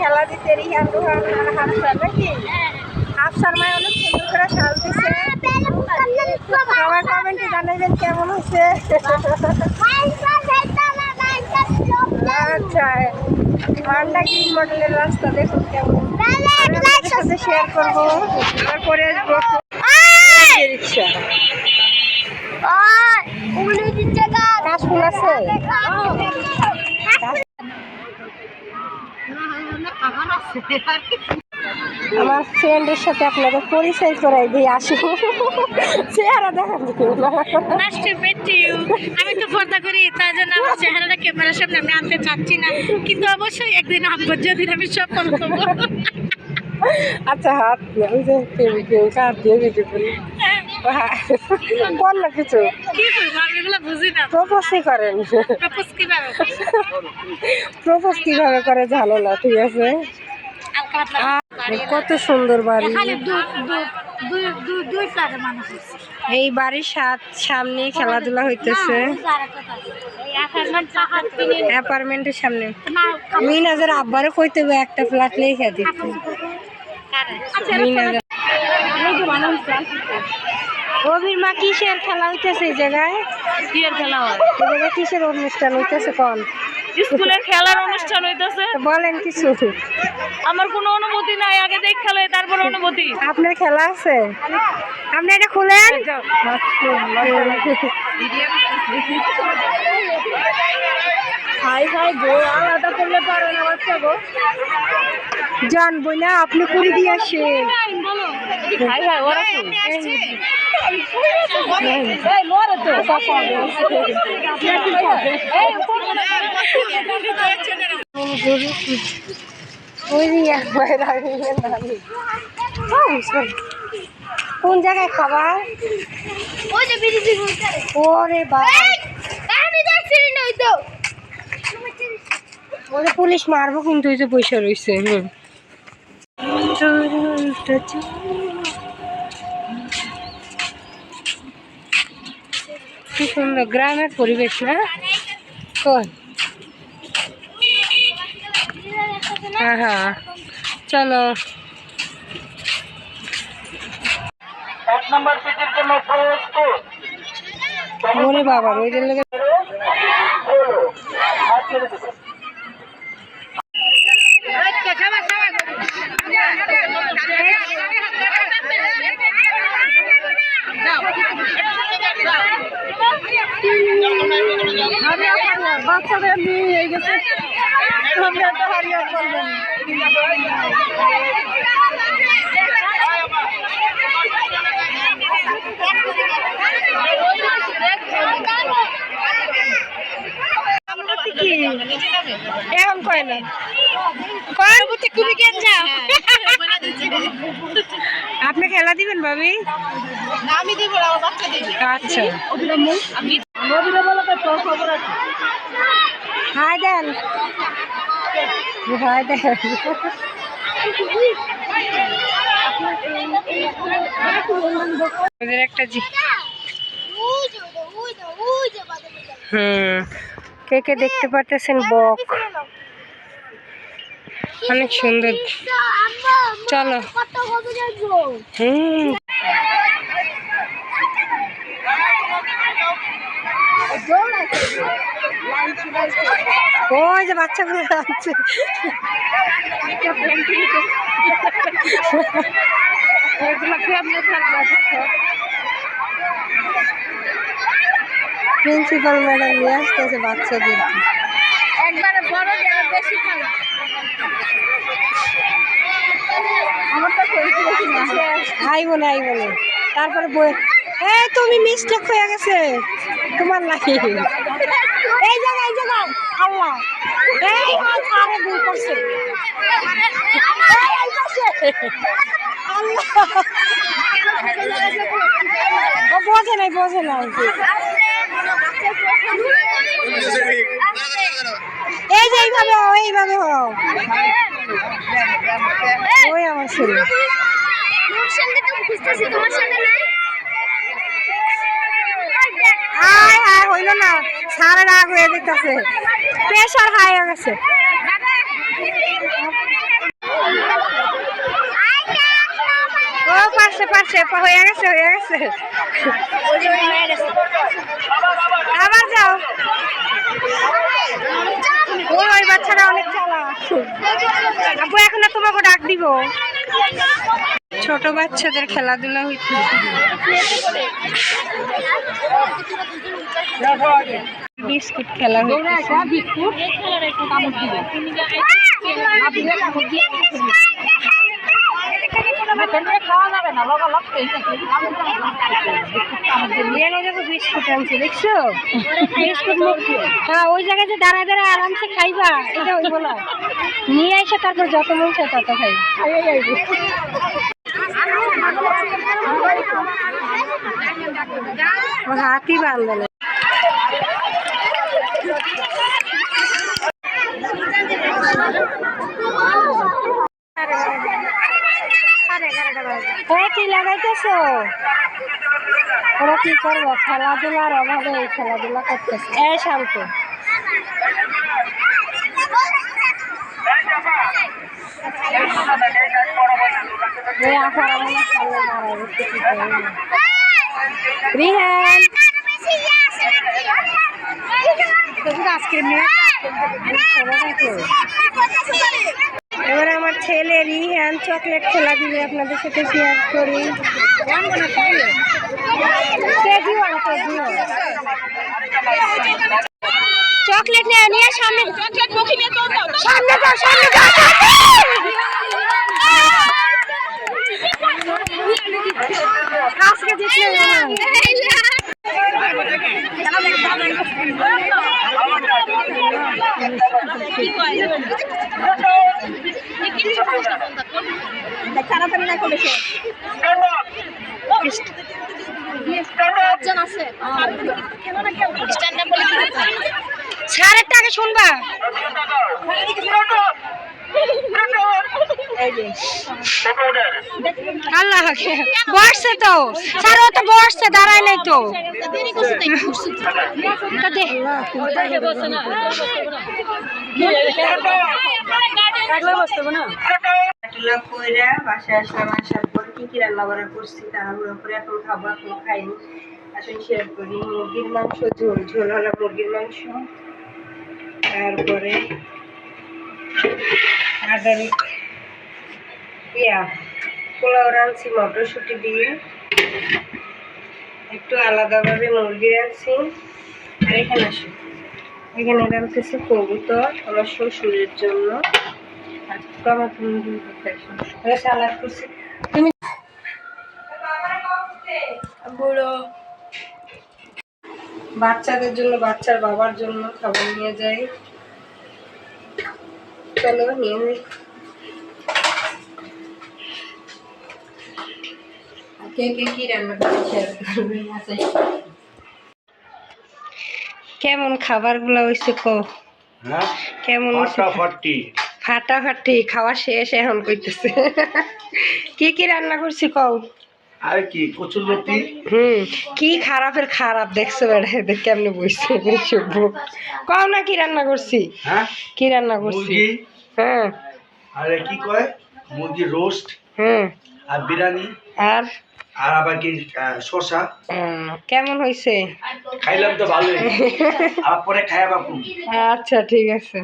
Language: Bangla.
খেলা দিতে রিহান রোহান হাফসার নাকি হাফসার মায় অনেক সুন্দর করে সাজ দিছে। সবাই কমেন্টে জানাবেন কেমন হয়েছে আচ্ছা মান্ডা গ্রিন মডেলের রাস্তা দেখুন কেমন? সাথে শেয়ার করব। তারপরে আসব। রিক্সা। আছে। আমার ফ্রেন্ডের সাথে আপনাদের পরিচয় করাই দিয়ে আসি। চেহারা দেখান to আমি তো পর্দা করি তাই জন্য আমার চেহারাটা ক্যামেরার সামনে আমি আনতে চাচ্ছি না। কিন্তু অবশ্যই একদিন আনব যেদিন আমি সব করব। আচ্ছা হাত দিয়ে ওই যে কেউ দিয়ে ভিডিও করি বল না কিছু। প্রপোজই করেন? প্রপোজ কীভাবে করে? জানো না ঠিক আছে? কত সুন্দর বাড়ি। এই বাড়ির সাত সামনে খেলাধুলা হইতেছে। অ্যাপার্টমেন্টের সামনে। মিনাজের আব্বারও কইতে একটা ফ্ল্যাট লেখা দিতে? আচ্ছা, মিনাজের মা কিসের খেলা হইতেছে এই জায়গায়? খেলা হয়। কিসের অনুষ্ঠান হইতেছে কোন? স্কুলের খেলার অনুষ্ঠান হইতেছে। বলেন কিছু। আমার কোনো অনুমতি নাই আগে দেখ খেলে তারপরে অনুমতি। আপনার খেলা আছে? আপনি এটা খুলেন। হাই হাই গো আলাদা করলে পারে না বাচ্চা গো। জানব না আপনি করে দিয়ে আসেন। হাই হাই ওরা. কোন জায়গায় খাবার বিড়ি ওরে বাবা ওরে পুলিশ মারবো কিন্তু ওই যে পয়সা রয়েছে কি সুন্দর গ্রামের পরিবেশ না কই? হ্যাঁ হ্যাঁ চলো। এক নম্বর সিটের জন্য ওরে বাবা ওই যে লেগে হাত ছেড়ে দেবে বাচ্চাদের নিয়ে এই গেছে আমরা তো হারিয়ে করবেন এখন কয় না। কয়? তুমি কেন যাও আপনি খেলা দিবেন ভাবি? আমি দিব আমার বাচ্চা দিবে। আচ্ছা আমি দেন। হাই দেন ওদের একটা জি হুম। কে কে দেখতে পারতেছেন? বক। অনেক সুন্দর। চলো। হুম। ওই যে বাচ্চাগুলো যাচ্ছে। প্রিন্সিপাল ম্যাডাম নিয়ে আসতেছে বাচ্চাদেরকে একবারে বড় বেশি তারপরে বই এই তুমি মিস্টেক হয়ে গেছে। তোমার নাকি এই জায়গায় এই জায়গায় আল্লাহ। এই আরে ভুল করছে। আল্লাহ। বোঝে নাই বোঝে নাই। এই যে এইভাবে হও এইভাবে হও। ওই আমার ছেলে। তোমার হইল না। সারা রাগ হয়ে যেতেছে প্রেশার হাই হয়ে গেছে। ও পারছে পারছে পা- হয়ে গেছে হয়ে গেছে। আবার যাও। ওই বাচ্চারা অনেক চালা। আপু এখন তোমাকে ডাক দিব। ছোট বাচ্চাদের খেলাধুলা হইতেছে। বিস্কুট খেলা বিস্কুট আনছে দেখছ বিস্কুট হ্যাঁ ওই জায়গায় যে দাঁড়ায় দাঁড়ায় আরামসে খাইবা এটা না নিয়ে এসে তারপর যত মন চায় তত খাই হাতি বান্ধব হ্যাঁ কি লাগাইতেছো ওরা কি করব? খেলাধুলার অভাবে এই খেলাধুলা করতেছে। এ শান্ত। রিহান! এবার আমার ছেলে রিহান চকলেট খেলা দিবে আপনাদের সাথে শেয়ার করি। কেজি ওয়ান কেজি চকলেট নিয়ে নিয়ে সামনে সামনে যাও সামনে যাও। আজকে জিতলে তাড়াতাড়ি না করে সাড়ে টাকা শুনবা আল্লাহ বসছে তো। স্যার ও তো বসছে দাঁড়ায় নাই তো। তা। দে। বাসায় আসলাম আসার পর কি কি রান্না বান্না করছি তাড়াহুড়ো করে এখন খাব এখনও খাইনি আসলে শেয়ার করি মুরগির মাংস ঝোল ঝোল হলো মুরগির মাংস। তারপরে আদার ইয়া পোলাও রাঁধছি মটরশুঁটি দিয়ে। একটু আলাদাভাবে মুরগি রাঁধছি। আর এখানে আসো। এখানে রাঁধতেছে কবুতর আমার শ্বশুরের জন্য। বাচ্চাদের জন্য, বাচ্চার বাবার জন্য খাবার নিয়ে যাই। চলো, নিয়ে যাই কে কে কি রান্না করছে? কেমন খাবারগুলো হয়েছে কো হ্যাঁ? কেমন ফাটাফাটি। খাওয়া শেষ এখন কইতেছে। কি কি রান্না করছি কও? আর কি হুম কি খারাপের খারাপ দেখছ বেড়া? কেমনে সভ্য কও না কি রান্না করছি? হ্যাঁ? কি রান্না করছি? হ্যাঁ। আর কি কয়? মুরগি রোস্ট হুম। আর বিরিয়ানি? আর? আর আবার কি শসা? কেমন হয়েছে খাইলাম তো ভালোই। আবার পরে খাই আবার আচ্ছা ঠিক আছে।